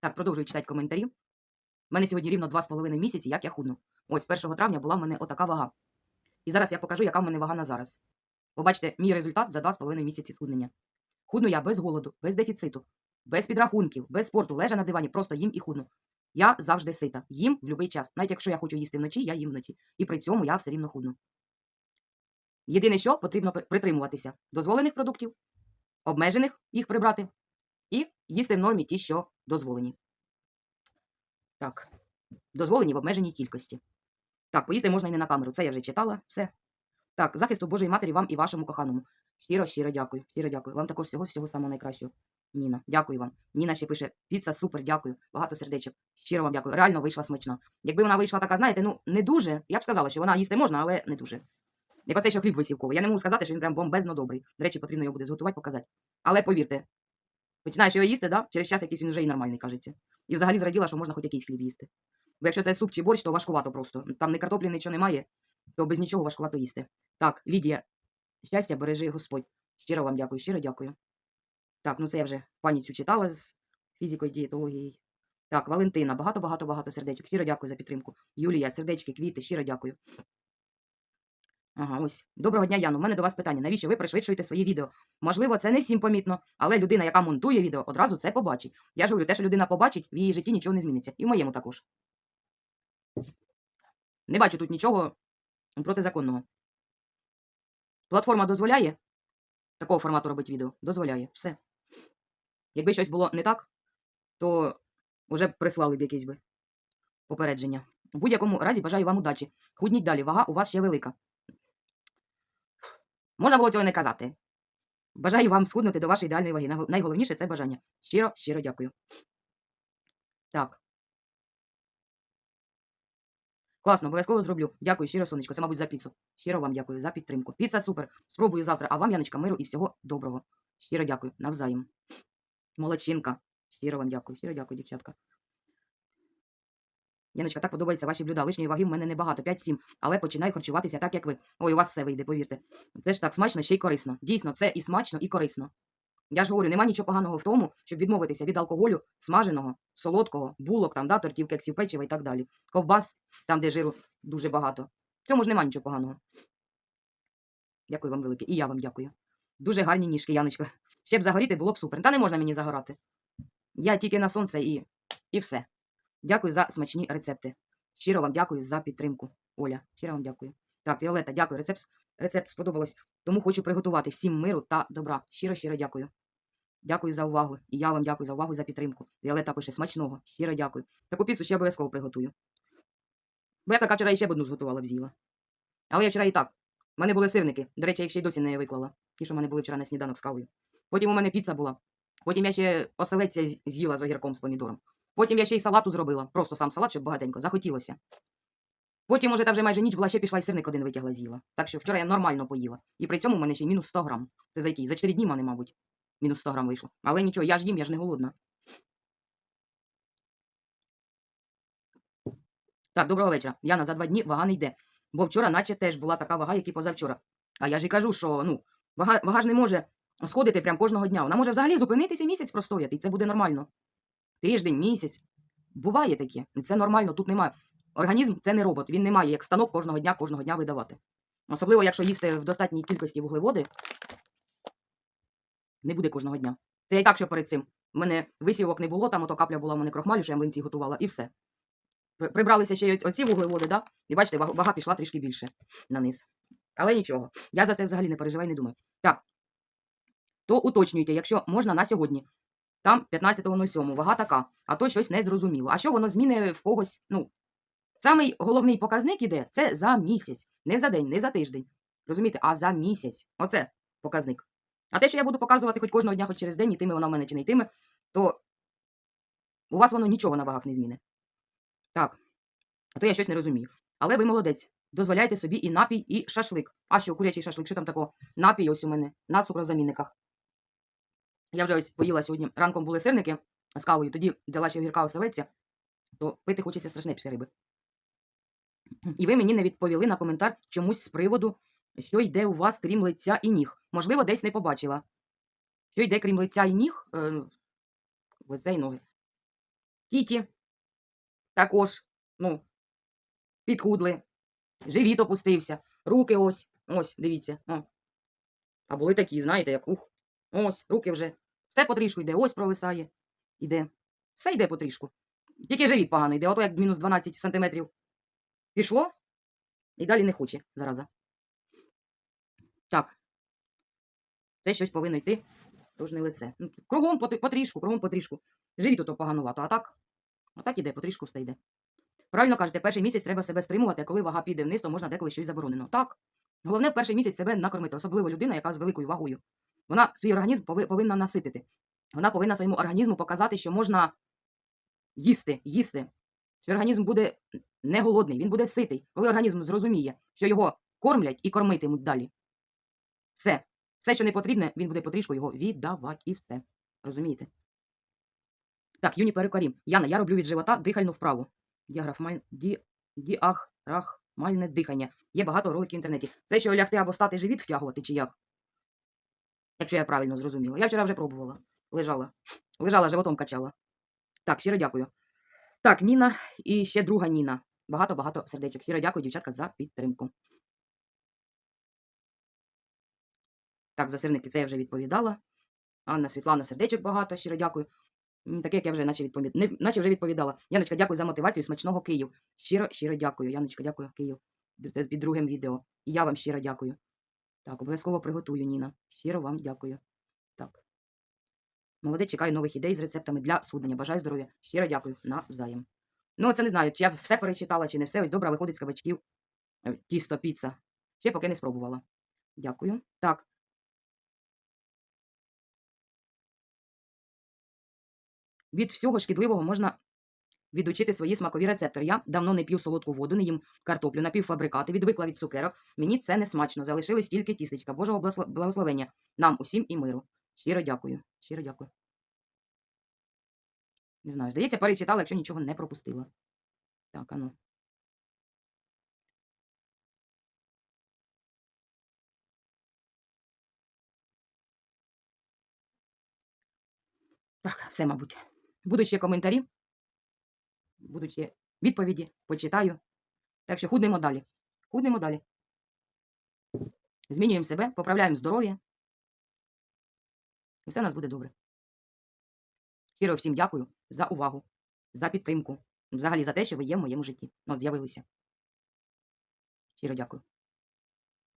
Так, продовжую читати коментарі. У мене сьогодні рівно 2,5 місяці, як я худну. Ось 1 травня була в мене отака вага. І зараз я покажу, яка в мене вага на зараз. Побачите, мій результат за 2,5 місяці схуднення. Худну я без голоду, без дефіциту, без підрахунків, без спорту, лежа на дивані, просто їм і худну. Я завжди сита, їм в будь-який час. Навіть якщо я хочу їсти вночі, я їм вночі. І при цьому я все рівно худну. Єдине, що потрібно притримуватися дозволених продуктів, обмежених їх прибрати, і їсти в нормі ті, що дозволені. Так, дозволені в обмеженій кількості. Так, поїсти можна і не на камеру. Це я вже читала. Все. Так, захисту Божої Матері вам і вашому коханому. Щиро, щиро дякую. Щиро дякую. Вам також всього всього самого найкращого. Ніна, дякую вам. Ніна ще пише: піца, супер, дякую. Багато сердечок. Щиро вам дякую. Реально вийшла смачна. Якби вона вийшла така, знаєте, ну не дуже. Я б сказала, що вона їсти можна, але не дуже. Як оцей, що хліб висівковий. Я не можу сказати, що він прям бомбезно добрий. До речі, потрібно його буде зготувати, показати. Але повірте, починаєш його їсти, да? через час якийсь він вже і нормальний, кажеться. І взагалі зраділа, що можна хоч якийсь хліб їсти. Бо якщо це суп чи борщ, то важкувато просто. Там не картоплі, нічого немає, то без нічого важкувато їсти. Так, Лідія, щастя, бережи Господь. Щиро вам дякую, щиро дякую. Так, ну це я вже пані цю читала з фізикою, дієтологією. Так, Валентина, багато-багато-багато сердечок. Щиро дякую за підтримку. Юлія, сердечки, квіти, щиро дякую. Ага, ось. Доброго дня, Яну. У мене до вас питання. Навіщо ви пришвидшуєте свої відео? Можливо, це не всім помітно, але людина, яка монтує відео, одразу це побачить. Я ж говорю, те, що людина побачить, в її житті нічого не зміниться. І в моєму також. Не бачу тут нічого протизаконного. Платформа дозволяє такого формату робити відео? Дозволяє. Все. Якби щось було не так, то вже прислали б якесь би попередження. У будь-якому разі бажаю вам удачі. Худніть далі, вага у вас ще велика. Можна було цього не казати. Бажаю вам схуднути до вашої ідеальної ваги. Найголовніше це бажання. Щиро, щиро дякую. Так. Класно, обов'язково зроблю. Дякую, щиро, сонечко. Це, мабуть, за піцу. Щиро вам дякую за підтримку. Піца супер. Спробую завтра. А вам, Яночка, миру і всього доброго. Щиро дякую. Навзаєм. Молодчинка. Щиро вам дякую. Щиро дякую, дівчатка. Яночка, так подобаються ваші блюда. Лишньої ваги в мене небагато, 5-7, але починаю харчуватися так, як ви. Ой, у вас все вийде, повірте. Це ж так смачно, ще й корисно. Дійсно, це і смачно, і корисно. Я ж говорю, нема нічого поганого в тому, щоб відмовитися від алкоголю, смаженого, солодкого, булок, там, да, тортів, кексів, печива і так далі. Ковбас, там, де жиру дуже багато. В цьому ж нема нічого поганого. Дякую вам велике. І я вам дякую. Дуже гарні ніжки, Яночка. Ще б загоріти було б супер. Та не можна мені загорати. Я тільки на сонце і, і все. Дякую за смачні рецепти. Щиро вам дякую за підтримку. Оля, щиро вам дякую. Так, Віолета, дякую. Рецепт, рецепт сподобалось. Тому хочу приготувати всім миру та добра. Щиро, щиро дякую. Дякую за увагу. І я вам дякую за увагу і за підтримку. Віолета пише смачного. Щиро дякую. Таку піцу ще обов'язково приготую. Бо я така вчора ще б одну зготувала б. Але я вчора і так. У мене були сирники. До речі, їх ще й досі не виклала. Ті, що в мене були вчора на сніданок з кавою. Потім у мене піца була. Потім я ще оселедця з'їла з огірком з помідором. Потім я ще й салату зробила. Просто сам салат, щоб багатенько. Захотілося. Потім, уже та вже майже ніч була, ще пішла і сирник один витягла з'їла. Так що вчора я нормально поїла. І при цьому в мене ще мінус 100 грам. Це за який? За 4 дні мене, мабуть. Мінус 100 грам вийшло. Але нічого, я ж їм, я ж не голодна. Так, доброго вечора. Яна, за два дні вага не йде. Бо вчора, наче теж була така вага, як і позавчора. А я ж і кажу, що ну, вага, вага ж не може сходити прям кожного дня. Вона може взагалі зупинитися місяць простояти, і це буде нормально. Тиждень, місяць. Буває таке. Це нормально, тут немає. Організм це не робот, він не має як станок кожного дня, кожного дня видавати. Особливо, якщо їсти в достатній кількості вуглеводи, не буде кожного дня. Це я і так, що перед цим. У мене висівок не було, там ото капля була в мене крохмалю, що я млинці готувала, і все. Прибралися ще й оці вуглеводи, да? і бачите, вага пішла трішки більше на низ. Але нічого. Я за це взагалі не переживаю, не думаю. Так. То уточнюйте, якщо можна на сьогодні. Там 15.07, вага така, а то щось не зрозуміло. А що воно зміни в когось? Ну, самий головний показник іде це за місяць. Не за день, не за тиждень. Розумієте, а за місяць. Оце показник. А те, що я буду показувати хоч кожного дня, хоч через день, і йтиме вона в мене чи не йтиме, то у вас воно нічого на вагах не зміни. Так. А то я щось не розумію. Але ви молодець. Дозволяйте собі і напій, і шашлик. А що, курячий шашлик, що там такого? Напій ось у мене на цукрозамінниках. Я вже ось поїла сьогодні. Ранком були сирники з кавою, тоді взяла ще огірка оселедця, то пити хочеться страшне після риби. І ви мені не відповіли на коментар чомусь з приводу, що йде у вас крім лиця і ніг. Можливо, десь не побачила. Що йде крім лиця і ніг, е, лице і ноги. Тіті також, ну, підхудли. Живіт опустився. Руки ось. Ось, дивіться. О. А були такі, знаєте, як ух. Ось, руки вже. Все потрішку йде, ось провисає. Іде. Все йде потрішку. Тільки живіт погано йде, ото як мінус 12 сантиметрів. Пішло. І далі не хоче, зараза. Так. Це щось повинно йти. Тож лице. Ну, Кругом потрішку, кругом потрішку. Живіт ото поганувато, а так. Отак іде, потрішку все йде. Правильно кажете, перший місяць треба себе стримувати, а коли вага піде вниз, то можна деколи щось заборонено. Так. Головне в перший місяць себе накормити, особливо людина, яка з великою вагою. Вона свій організм повинна наситити. Вона повинна своєму організму показати, що можна їсти, їсти. Що організм буде не голодний, він буде ситий, коли організм зрозуміє, що його кормлять і кормитимуть далі. Все. Все, що не потрібне, він буде потрішку його віддавати і все. Розумієте? Так, юні перукарі. Яна, я роблю від живота дихальну вправу. Діаграфмаль... Ді... Діаграхмальне дихання. Є багато роликів в інтернеті. Це що лягти або стати живіт втягувати, чи як? Якщо я правильно зрозуміла. Я вчора вже пробувала. Лежала. Лежала, животом качала. Так, щиро дякую. Так, Ніна і ще друга Ніна. Багато-багато сердечок. Щиро дякую, дівчатка, за підтримку. Так, за сирники це я вже відповідала. Анна Світлана, сердечок багато, щиро дякую. Таке, як я вже наче, відповід... не... наче вже відповідала. Яночка, дякую за мотивацію смачного Київ. Щиро, щиро дякую. Яночка, дякую, Київ. Це під другим відео. І я вам щиро дякую. Так, обов'язково приготую, Ніна. Щиро вам дякую. Так. Молодець, чекаю нових ідей з рецептами для суднення. Бажаю здоров'я. Щиро дякую. Навзаєм. Ну, це не знаю, чи я все перечитала, чи не все. Ось добре виходить з кабачків. Е, Тісто, піца. Ще поки не спробувала. Дякую. Так. Від всього шкідливого можна відучити свої смакові рецептори. Я давно не п'ю солодку воду, не їм картоплю, напівфабрикати, відвикла від цукерок. Мені це не смачно. Залишились тільки тістечка. Божого благословення нам усім і миру. Щиро дякую. Щиро дякую. Не знаю, здається, перечитала, якщо нічого не пропустила. Так, ану. Так, все, мабуть. Будуть ще коментарі, будуть ще відповіді, почитаю. Так що худнемо далі. Худнемо далі. Змінюємо себе, поправляємо здоров'я. І все у нас буде добре. Щиро всім дякую за увагу, за підтримку. Взагалі за те, що ви є в моєму житті. От з'явилися. Щиро дякую.